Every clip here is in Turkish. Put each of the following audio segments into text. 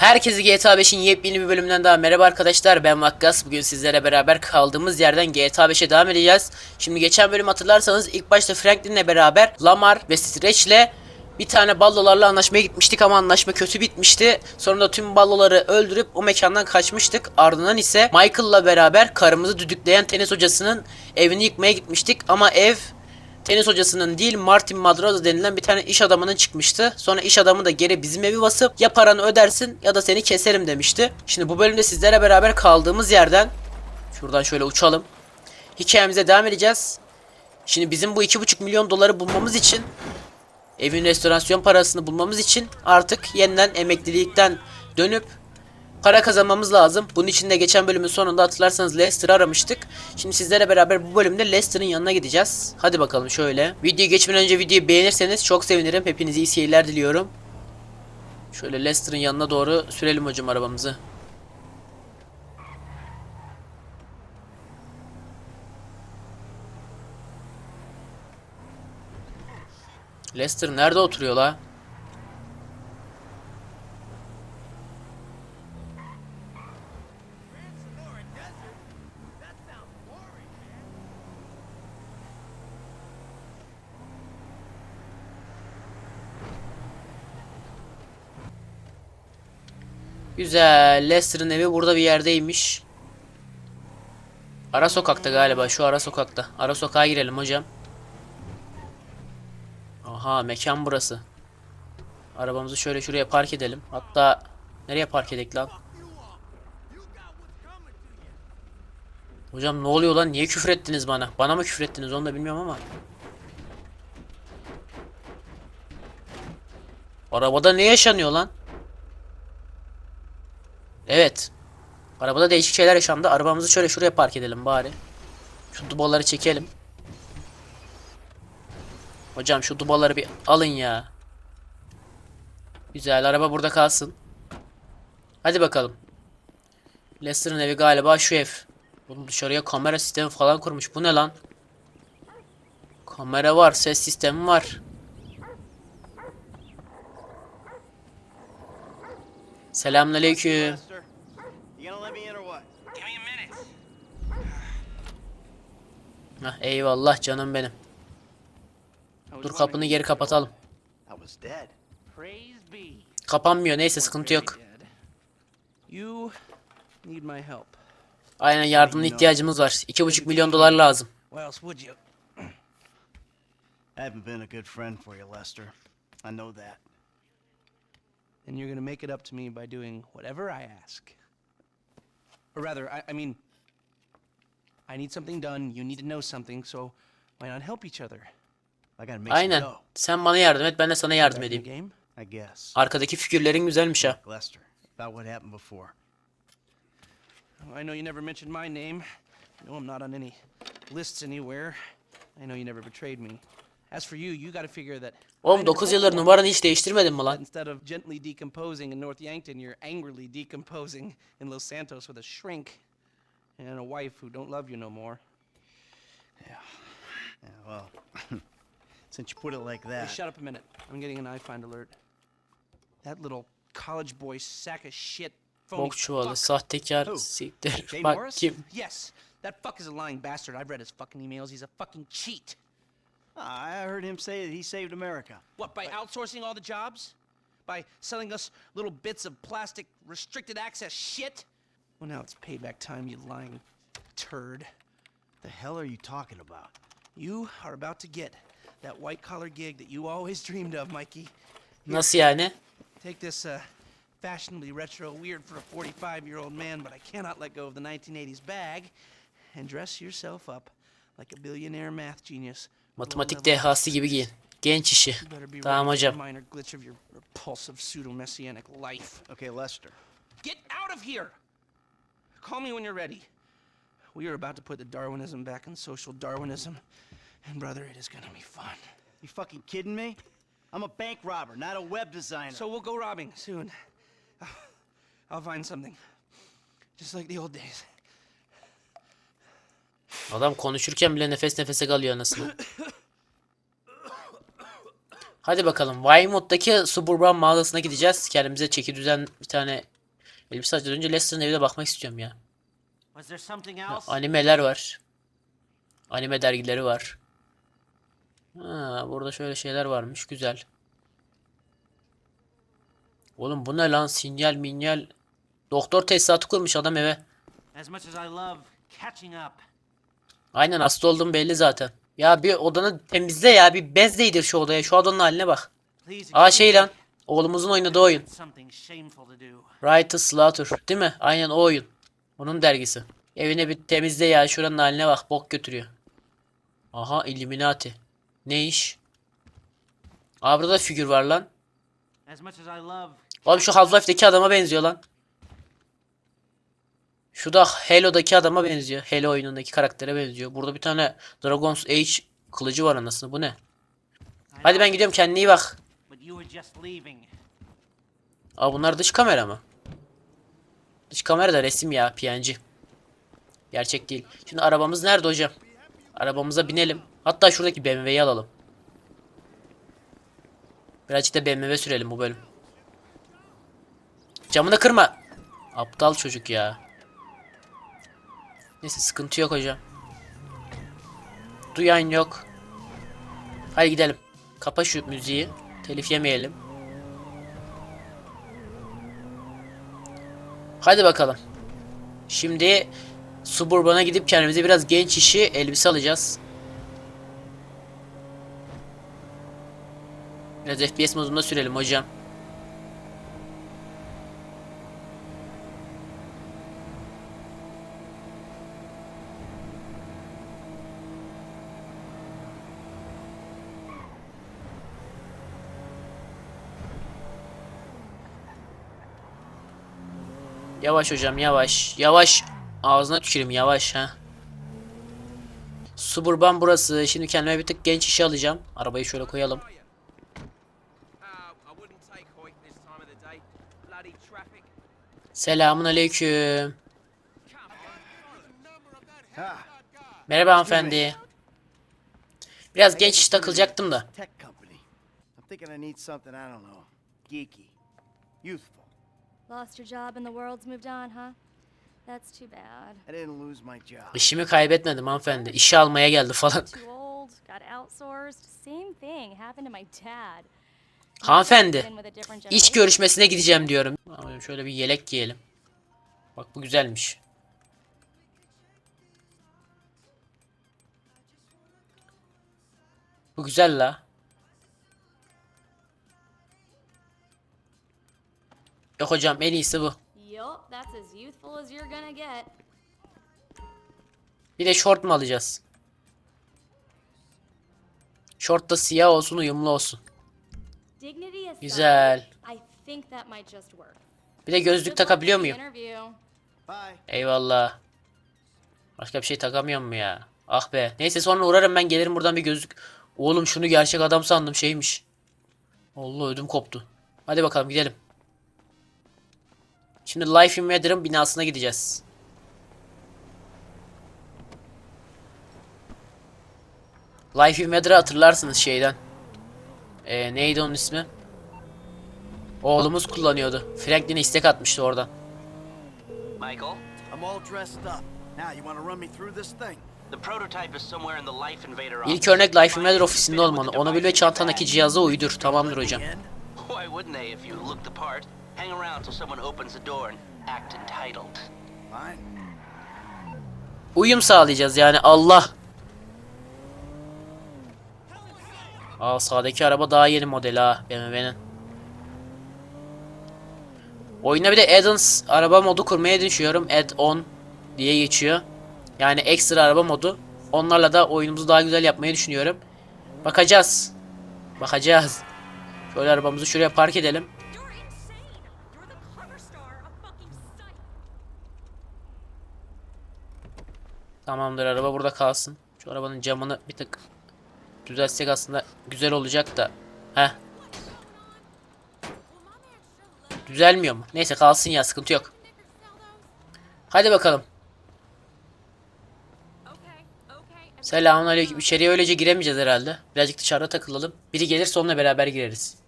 Herkese GTA 5'in yepyeni bir bölümünden daha merhaba arkadaşlar ben Vakkas. Bugün sizlere beraber kaldığımız yerden GTA 5'e devam edeceğiz. Şimdi geçen bölüm hatırlarsanız ilk başta Franklin'le beraber Lamar ve Stretch'le bir tane ballolarla anlaşmaya gitmiştik ama anlaşma kötü bitmişti. Sonra da tüm balloları öldürüp o mekandan kaçmıştık. Ardından ise Michael'la beraber karımızı düdükleyen tenis hocasının evini yıkmaya gitmiştik. Ama ev Tenis hocasının değil Martin Madrazo denilen bir tane iş adamının çıkmıştı. Sonra iş adamı da geri bizim evi basıp ya paranı ödersin ya da seni keserim demişti. Şimdi bu bölümde sizlere beraber kaldığımız yerden şuradan şöyle uçalım. Hikayemize devam edeceğiz. Şimdi bizim bu 2,5 milyon doları bulmamız için evin restorasyon parasını bulmamız için artık yeniden emeklilikten dönüp para kazanmamız lazım. Bunun için de geçen bölümün sonunda hatırlarsanız Lester'ı aramıştık. Şimdi sizlerle beraber bu bölümde Lester'ın yanına gideceğiz. Hadi bakalım şöyle. Videoyu geçmeden önce videoyu beğenirseniz çok sevinirim. Hepinize iyi seyirler diliyorum. Şöyle Lester'ın yanına doğru sürelim hocam arabamızı. Lester nerede oturuyor la? Güzel. Lester'ın evi burada bir yerdeymiş. Ara sokakta galiba. Şu ara sokakta. Ara sokağa girelim hocam. Aha mekan burası. Arabamızı şöyle şuraya park edelim. Hatta nereye park edek lan? Hocam ne oluyor lan? Niye küfür ettiniz bana? Bana mı küfür ettiniz onu da bilmiyorum ama. Arabada ne yaşanıyor lan? Evet. Arabada değişik şeyler yaşandı. Arabamızı şöyle şuraya park edelim bari. Şu dubaları çekelim. Hocam şu dubaları bir alın ya. Güzel araba burada kalsın. Hadi bakalım. Lester'ın evi galiba şu ev. Bunun dışarıya kamera sistemi falan kurmuş. Bu ne lan? Kamera var, ses sistemi var. Selamünaleyküm. Let me in or what? Give me a minute. Hah, eyvallah canım benim. Dur kapını geri kapatalım. Kapanmıyor neyse sıkıntı yok. Dead. You need my help. Aynen yardımına ihtiyacımız var. 2,5 milyon dolar lazım. I haven't been a good friend for you, Lester. I know that. And you're gonna make it up to me by doing whatever I ask. Or rather, I, I mean, I need something done. You need to know something. So why not help each other? I gotta make Aynen. some dough, Sen bana yardım et ben de sana yardım Back in the edeyim. game. I guess. Arkadaki figürlerin güzelmiş ha. Lester, about what happened before. Oh, I know you never mentioned my name. I know I'm not on any lists anywhere. I know you never betrayed me. As for you, you got to figure that. Oğlum I 9 never yıldır told numaranı hiç değiştirmedin mi But lan? instead of gently decomposing in North Yankton, you're angrily decomposing in Los Santos with a shrink and a wife who don't love you no more. Yeah, well, since you put it like Hey, that, shut up a minute. I'm getting an iFind alert. That little college boy sack of shit. phony Bok çuvalı, fuck. sahtekar, Who? siktir. Jay Bak Morris? kim? Yes, that fuck is a lying bastard. I've read his fucking emails. He's a fucking cheat. Ah, I heard him say that he saved America. What, by outsourcing all the jobs? By selling us little bits of plastic restricted access shit? Well, now it's payback time, you lying turd. The hell are you talking about? You are about to get that white collar gig that you always dreamed of, Mikey. Nasıl yani? Take this uh, fashionably retro, weird for a 45 year old man, but I cannot let go of the 1980s bag, and dress yourself up like a billionaire math genius. With a Matematik low level- dehası gibi giyin. Genç işi. You better be Tamam hocam. minor glitch of your repulsive pseudo messianic life. Okay, Lester. Get out of here! Call me when you're ready. We are about to put the Darwinism back in social Darwinism, and brother, it is gonna be fun. You fucking kidding me? I'm a bank robber, not a web designer. So we'll go robbing soon. I'll find something. Just like the old days. Adam konuşurken bile nefes nefese kalıyor anasını. Hadi bakalım. Weymouth'daki Suburban mağazasına gideceğiz. Kendimize çeki düzen bir tane elbise alacağız. Önce Lester'ın evine bakmak istiyorum ya. Else? Animeler var. Anime dergileri var. Ha, burada şöyle şeyler varmış. Güzel. Oğlum bu ne lan? Sinyal minyal. Doktor tesisatı kurmuş adam eve. As much as I love catching up, Aynen hasta olduğum belli zaten. Ya bir odanı temizle ya. Bir bez değdir şu odaya. Şu odanın haline bak. Aa şey lan. Oğlumuzun oynadığı oyun. Shameful to. Right Slaughter. Değil mi? Aynen o oyun. Onun dergisi. Evine bir temizle ya. Şuranın haline bak. Bok götürüyor. Aha Illuminati. Ne iş? Aa burada da figür var lan. Oğlum şu Half-Life'deki adama benziyor lan. Şu da Halo'daki adama benziyor. Halo oyunundaki karaktere benziyor. Burada bir tane Dragon's Age kılıcı var anasını. Bu ne? Hadi ben gidiyorum kendine iyi bak. Aa bunlar dış kamera mı? Dış kamera da resim ya PNG. Gerçek değil. Şimdi arabamız nerede hocam? Arabamıza binelim. Hatta şuradaki BMW'yi alalım. Birazcık da BMW sürelim bu bölüm. Camını kırma. Aptal çocuk ya. Neyse sıkıntı yok hocam. Duyan yok. Hadi gidelim. Kapa şu müziği. Telif yemeyelim. Hadi bakalım. Şimdi Suburban'a gidip kendimize biraz genç işi elbise alacağız. Biraz FPS modunda sürelim hocam. Yavaş hocam yavaş. Yavaş. Ağzına tüküreyim yavaş ha. Suburban burası. Şimdi kendime bir tık genç işi alacağım. Arabayı şöyle koyalım. Selamun aleyküm. Merhaba hanımefendi. Biraz genç iş takılacaktım da. youthful. Lost your job and the world's moved on, huh? That's too bad. I didn't lose my job. İşimi kaybetmedim hanımefendi. İşe almaya geldi falan. Too old, got outsourced. Same thing happened to my dad. Hanımefendi. İş görüşmesine gideceğim diyorum. Abi Şöyle bir yelek giyelim. Bak bu güzelmiş. Bu güzel la. Yok hocam en iyisi bu. Yup, that's as youthful as you're gonna get. Bir de short mu alacağız? Short da siyah olsun uyumlu olsun. Güzel. I think that might just work. Bir de gözlük takabiliyor muyum? Eyvallah. Başka bir şey takamıyor mu ya? Ah be. Neyse sonra uğrarım ben gelirim buradan bir gözlük. Oğlum şunu gerçek adam sandım şeymiş. Allah ödüm koptu. Hadi bakalım gidelim. Şimdi Life Invader'ın binasına gideceğiz. Life Invader'ı hatırlarsınız şeyden. Ee, neydi onun ismi? Oğlumuz kullanıyordu. Franklin'e istek atmıştı oradan. Michael, I'm all dressed up. Now, you want to run me through this thing? the prototype is somewhere in the Life Invader İlk örnek Life Invader ofisinde olmalı. Onu bil ve çantandaki cihaza uydur. Tamamdır hocam. Hang around till someone opens the door and act entitled. Fine. Uyum sağlayacağız yani Allah. Aa sağdaki araba daha yeni model ha BMW'nin. Oyuna bir de add-ons araba modu kurmaya düşünüyorum. Add-on diye geçiyor. Yani ekstra araba modu. Onlarla da oyunumuzu daha güzel yapmayı düşünüyorum. Bakacağız. Bakacağız. Şöyle arabamızı şuraya park edelim. Tamamdır araba burada kalsın. Şu arabanın camını bir tık düzeltsek aslında güzel olacak da. Heh. Düzelmiyor mu? Neyse kalsın ya sıkıntı yok. Hadi bakalım. Selamünaleyküm. İçeriye öylece giremeyeceğiz herhalde. Birazcık dışarıda takılalım. Biri gelirse onunla beraber gireriz.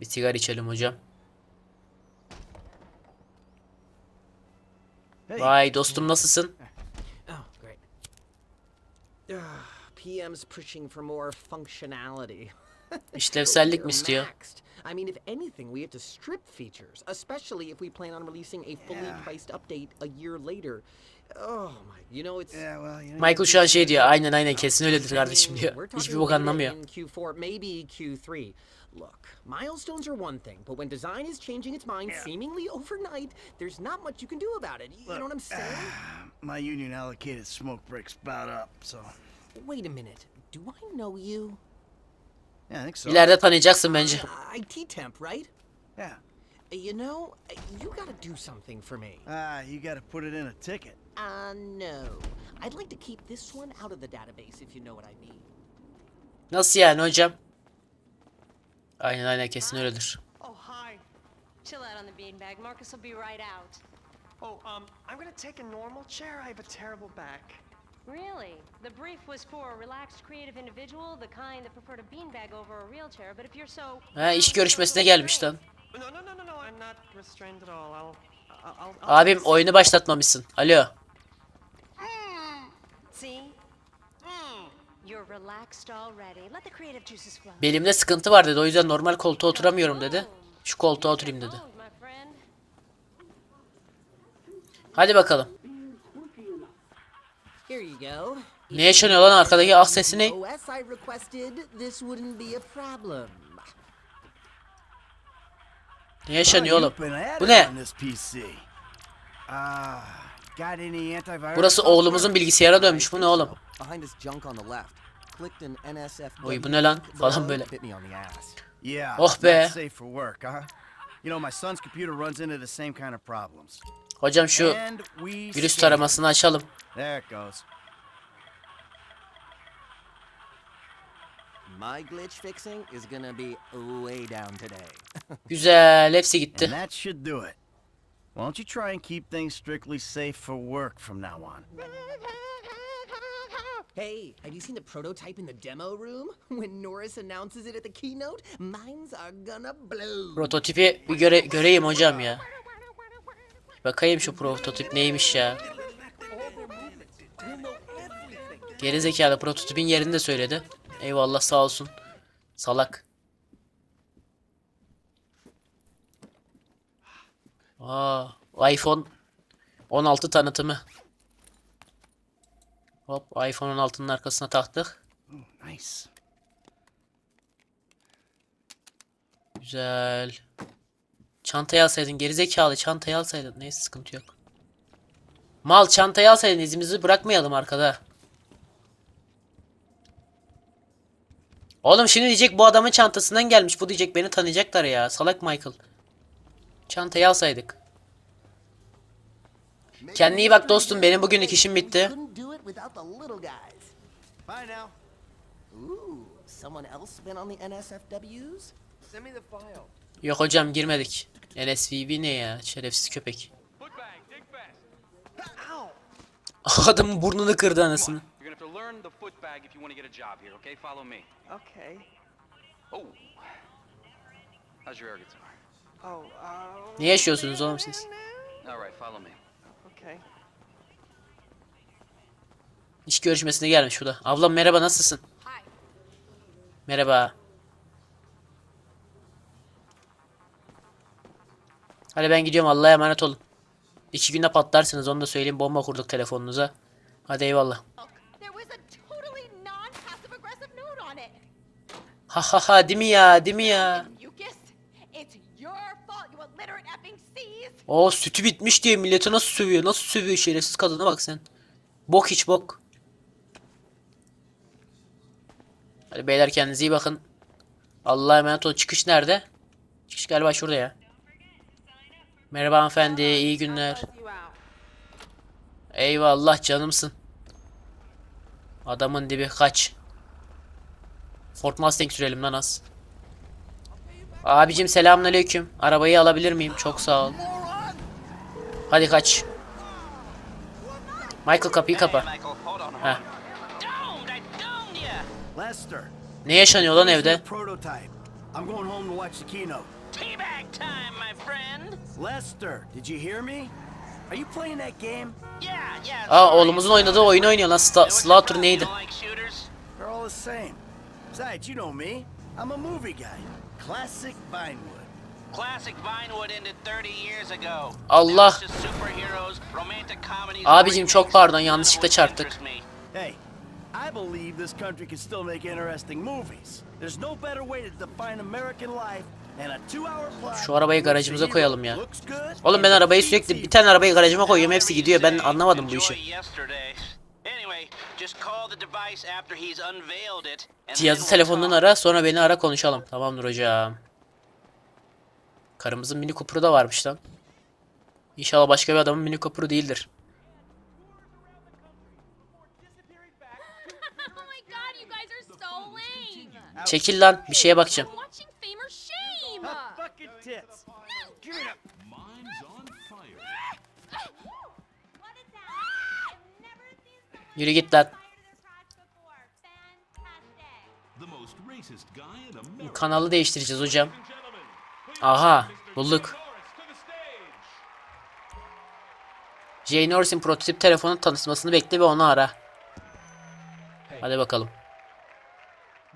Bir sigara içelim hocam. Vay dostum nasılsın? Oh, great. Ah, PM's pushing for more functionality. İşlevsellik mi istiyor? maxed. I mean, if anything, we have to strip features, especially if we plan on releasing a fully priced update a year later. Oh my, you know it's. yeah, well, you know, Michael şu an şey diyor. Aynen aynen kesin öyledir I kardeşim mean, diyor. we're talking Hiçbir bok beta anlamıyor. in Q4, maybe Q3. Look, milestones are one thing, but when design is changing its mind seemingly overnight, there's not much you can do about it. You know what I'm saying? my union allocated smoke breaks about up, so Wait a minute. Do I know you? yeah, I think so. İleride tanıyacaksın bence. Uh, IT temp, right? Yeah. You know, you gotta do something for me. Ah, you got to put it in a ticket. Uh, no. I'd like to keep this one out of the database if you know what I mean. Nasıl yani hocam? Aynen aynen kesin öyledir. Oh, hi. Chill out on the beanbag. Marcus will be right out. Oh, um, I'm gonna take a normal chair. I have a terrible back. Really? The brief was for a relaxed, creative individual, the kind that preferred a beanbag over a real chair. But if you're so Ha iş görüşmesine gelmiş lan. No, no, no, no, no. I'm not restrained at all. I'll, I'll, I'll. I'll Abim oyunu başlatmamışsın. Alo. see, you're relaxed already. Let the creative juices flow. Belimde sıkıntı var dedi. O yüzden normal koltuğa oturamıyorum dedi. Şu koltuğa oturayım dedi. Hadi bakalım. Here you go. Ne yaşanıyor lan arkadaki ah sesi ne? Ne yaşanıyor oğlum? Bu ne? Burası oğlumuzun bilgisayara dönmüş. Bu ne oğlum? Oy, bu ne lan? Falan böyle. Oh be. Hocam şu virüs taramasını açalım. My glitch fixing is gonna be way down today. Güzel. Hepsi gitti. Why don't you try and keep things strictly safe for work from now on? Hey, have you seen the prototype in the demo room? When Norris announces it at the keynote, minds are gonna blow. Prototipi bir göre göreyim hocam ya. Bakayım şu prototip neymiş ya. Geri zekalı prototipin yerini de söyledi. Eyvallah sağ olsun. Salak. Aa, iPhone 16 tanıtımı. Hop iPhone 16'nın arkasına taktık. Nice. Güzel. Çantayı alsaydın gerizekalı çantayı alsaydın. Neyse sıkıntı yok. Mal çantayı alsaydın izimizi bırakmayalım arkada. Oğlum şimdi diyecek bu adamın çantasından gelmiş. Bu diyecek beni tanıyacaklar ya. Salak Michael. Çantayı alsaydık. Kendine iyi bak dostum. Benim bugünlük işim bitti. Yok hocam girmedik. NSVB ne ya? Şerefsiz köpek. Adamın burnunu kırdı anasını. Okay. Oh. How's your air guitar? Ne yaşıyorsunuz oğlum siz? All right, follow me. Okay. İş görüşmesine gelmiş bu da. Ablam merhaba nasılsın? Merhaba. Hadi ben gidiyorum Allah'a emanet olun. İki günde patlarsınız onu da söyleyeyim bomba kurduk telefonunuza. Hadi eyvallah. Ha ha ha değil mi ya değil mi ya? O sütü bitmiş diye millete nasıl sövüyor nasıl sövüyor şerefsiz kadına bak sen. Bok hiç bok. Hadi beyler kendinize iyi bakın. Allah'a emanet olun. Çıkış nerede? Çıkış galiba şurada ya. Merhaba hanımefendi, iyi günler. Eyvallah canımsın. Adamın dibi kaç. Ford Mustang sürelim lan az. Abicim selamünaleyküm. Arabayı alabilir miyim? Çok sağ ol. Hadi kaç. Michael kapıyı kapa. Heh. Ne yaşanıyor lan evde? I'm going home to watch the keynote. Teabag time, my friend. Lester, did you hear me? Are you playing that game? Yeah, yeah. Aa oğlumuzun oynadığı oyunu oynuyor lan. Sta Slaughter neydi? They're all the same. Besides, you know me. I'm a movie guy. Classic Vinewood. Allah. Now it's just superheroes, romantic comedies, Abicim çok pardon, yanlışlıkla çarptık. I believe this country can still make interesting movies. There's no better way to define American life than a two-hour plot. Şu arabayı garajımıza koyalım ya. hero looks good Oğlum ben arabayı sürekli bir tane arabayı garajıma koyuyorum hepsi gidiyor. Ben anlamadım bu işi. Cihazı telefondan ara sonra beni ara konuşalım. Tamamdır hocam. Karımızın Mini Cooper'ı da varmış lan. İnşallah başka bir adamın Mini Cooper'ı değildir. oh. Çekil lan bir şeye bakacağım. Yürü git lan. Kanalı değiştireceğiz hocam. Aha bulduk. Jay Norris'in prototip telefonun tanışmasını bekle ve onu ara. Hadi bakalım.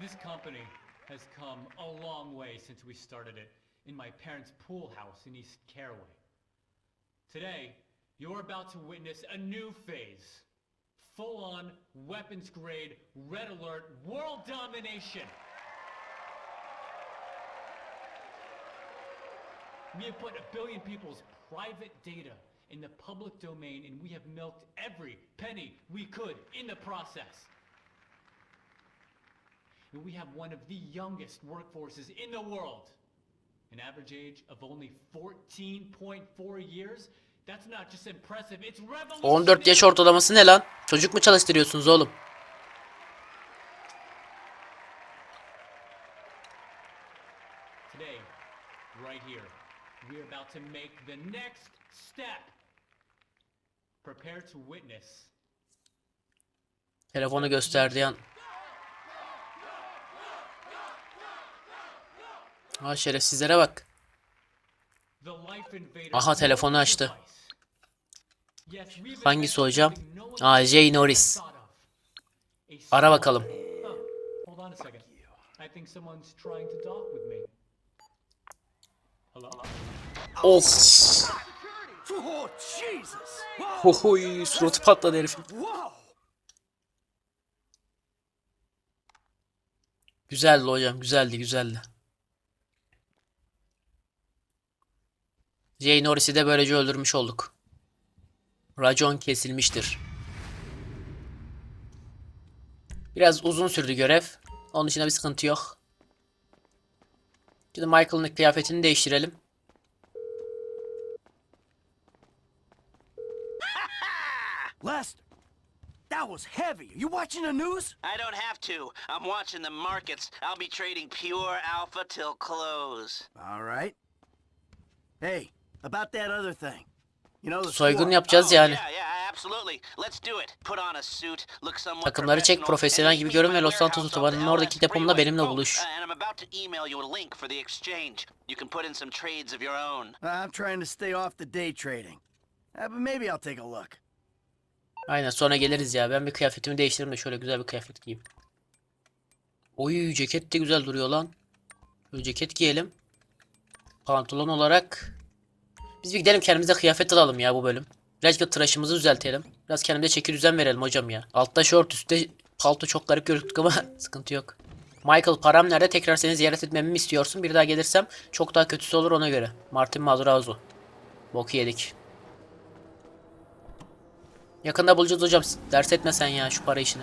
This company has come a long way since we started it in my parents' pool house in East Caraway. Today, you're about to witness a new phase. Full-on, weapons-grade, red alert, world domination. We have put a billion people's private data in the public domain and we have milked every penny we could in the process. And we have one of the youngest workforces in the world. An average age of only 14.4 years. That's not just impressive, it's 14 yaş revolutionary. ortalaması ne lan? Çocuk mu çalıştırıyorsunuz oğlum? Today, right here, we're about to make the next step. Prepare to witness Telefonu gösterdiği an. Ha şerefsizlere bak. Aha, telefonu açtı. Hangisi hocam? Aa Jay Norris. Ara bakalım. Hello? Of. Oh. Hohoy suratı patladı herifin. Güzeldi hocam güzeldi güzeldi. Jay Norris'i de böylece öldürmüş olduk. Racon kesilmiştir. Biraz uzun sürdü görev. Onun dışında bir sıkıntı yok. Şimdi Michael'ın kıyafetini değiştirelim. Lester, that was heavy. Are you watching the news? I don't have to. I'm watching the markets. I'll be trading pure alpha till close. All right. Hey, about that other thing. You know the Soygun yapacağız Oh, yani. Yeah, yeah, absolutely. Let's do it. Put on a suit, look somewhat Takımları çek, profesyonel gibi görün ve Los Santos otobanının oradaki depomda benimle buluş. And I'm about to email you a link for the exchange. You can put in some trades of your own. I'm trying to stay off the day trading. Uh, but maybe I'll take a look. Aynen sonra geliriz ya. Ben bir kıyafetimi değiştireyim de şöyle güzel bir kıyafet giyeyim. Oy ceket de güzel duruyor lan. Şöyle ceket giyelim. Pantolon olarak. Biz bir gidelim kendimize kıyafet alalım ya bu bölüm. Birazcık tıraşımızı düzeltelim. Biraz kendimize çeki düzen verelim hocam ya. Altta şort üstte palto çok garip gözüktük ama sıkıntı yok. Michael param nerede? Tekrar seni ziyaret etmemi mi istiyorsun? Bir daha gelirsem çok daha kötüsü olur ona göre. Martin Madurazzo. Boku yedik. Yakında bulacağız hocam. Ders etme sen ya şu para işini.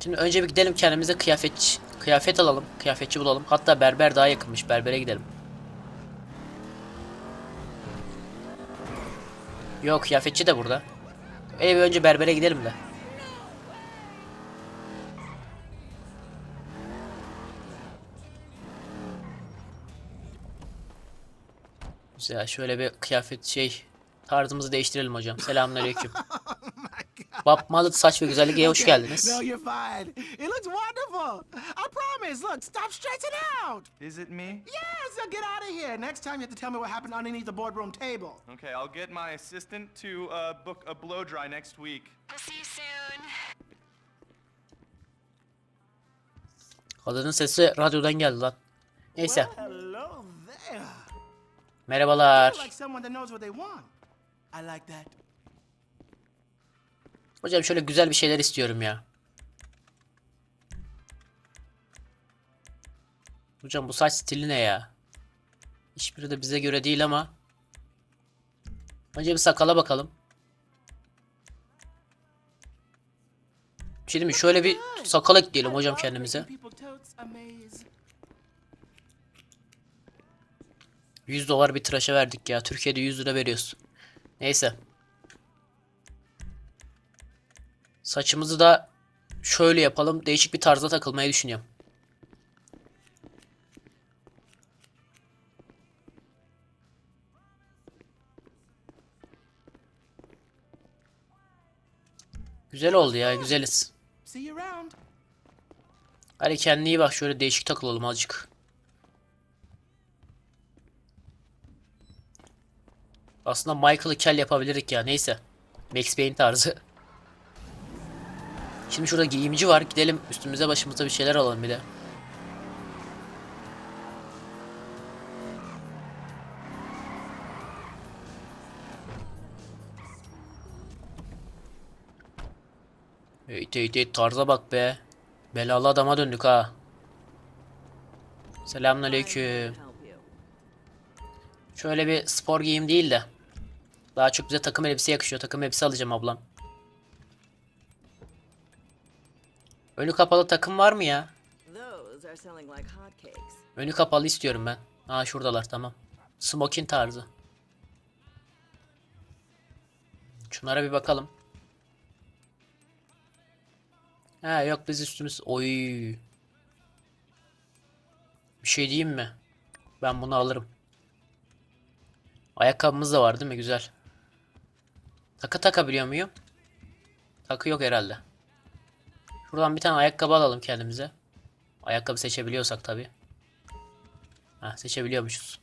Şimdi önce bir gidelim kendimize kıyafet kıyafet alalım. Kıyafetçi bulalım. Hatta berber daha yakınmış. Berbere gidelim. Yok kıyafetçi de burada. Öyle bir önce berbere gidelim de. Güzel şöyle bir kıyafet şey tarzımızı değiştirelim hocam. Selamünaleyküm. Bab Malıt saç ve güzelliğe hoş geldiniz. No, you're fine. It looks wonderful. I promise. Look, stop stressing out. Is it me? Yes, so get out of here. Next time you have to tell me what happened underneath the boardroom table. Okay, I'll get my assistant to uh, book a blow dry next week. Kadının sesi radyodan geldi lan. Neyse. Hello that. Hocam şöyle güzel bir şeyler istiyorum ya. Hocam bu saç stili ne ya? Hiçbiri de bize göre değil ama. Önce bir sakala bakalım. Şey mi? Şöyle bir sakal ekleyelim hocam kendimize. 100 dolar bir tıraşa verdik ya. Türkiye'de 100 lira veriyoruz. Neyse. Saçımızı da şöyle yapalım. Değişik bir tarzda takılmayı düşünüyorum. Güzel oldu ya. Güzeliz. Hadi kendine iyi bak. Şöyle değişik takılalım azıcık. Aslında Michael'ı kel yapabilirdik ya. Neyse. Max Payne tarzı. Şimdi şurada giyimci var. Gidelim üstümüze başımıza bir şeyler alalım bir de. Hey hey tarza bak be. Belalı adama döndük ha. Selamünaleyküm. Şöyle bir spor giyim değil de. Daha çok bize takım elbise yakışıyor. Takım elbise alacağım ablam. Önü kapalı takım var mı ya? Önü kapalı istiyorum ben. Aa şuradalar tamam. Smoking tarzı. Şunlara bir bakalım. Ha yok biz üstümüz. Oy. Bir şey diyeyim mi? Ben bunu alırım. Ayakkabımız da var değil mi? Güzel. Takı takabiliyor muyum? Takı yok herhalde. Şuradan bir tane ayakkabı alalım kendimize. Ayakkabı seçebiliyorsak tabi. Ha seçebiliyormuşuz.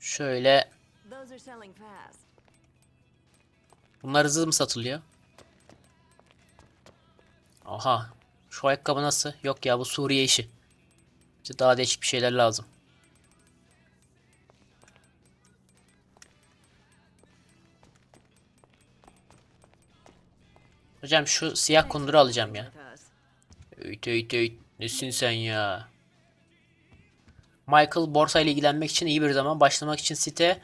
Şöyle. Bunlar hızlı mı satılıyor? Aha. Şu ayakkabı nasıl? Yok ya bu Suriye işi. Bize daha değişik bir şeyler lazım. Hocam şu siyah kunduru alacağım ya. Öğüt öğüt öğüt. Nesin sen ya? Michael borsa ile ilgilenmek için iyi bir zaman. Başlamak için site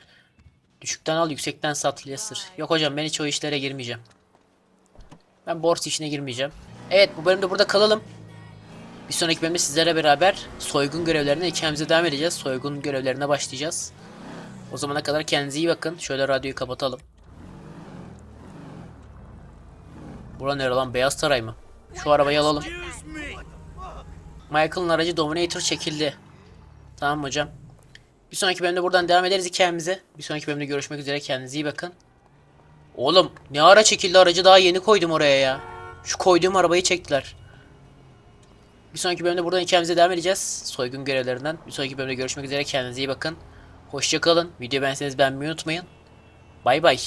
düşükten al yüksekten sat Leicester. Yok hocam ben hiç o işlere girmeyeceğim. Ben borsa işine girmeyeceğim. Evet bu bölümde burada kalalım. Bir sonraki bölümde sizlere beraber soygun görevlerine hikayemize devam edeceğiz. Soygun görevlerine başlayacağız. O zamana kadar kendinize iyi bakın. Şöyle radyoyu kapatalım. Bura nere lan? Beyaz Saray mı? Şu arabayı alalım. Michael'ın aracı Dominator çekildi. Tamam hocam. Bir sonraki bölümde buradan devam ederiz hikayemize. Bir sonraki bölümde görüşmek üzere. Kendinize iyi bakın. Oğlum ne ara çekildi aracı daha yeni koydum oraya ya. Şu koyduğum arabayı çektiler. Bir sonraki bölümde buradan hikayemize devam edeceğiz. Soygun görevlerinden. Bir sonraki bölümde görüşmek üzere. Kendinize iyi bakın. Hoşçakalın. Videoyu beğenseniz beğenmeyi unutmayın. Bay bay.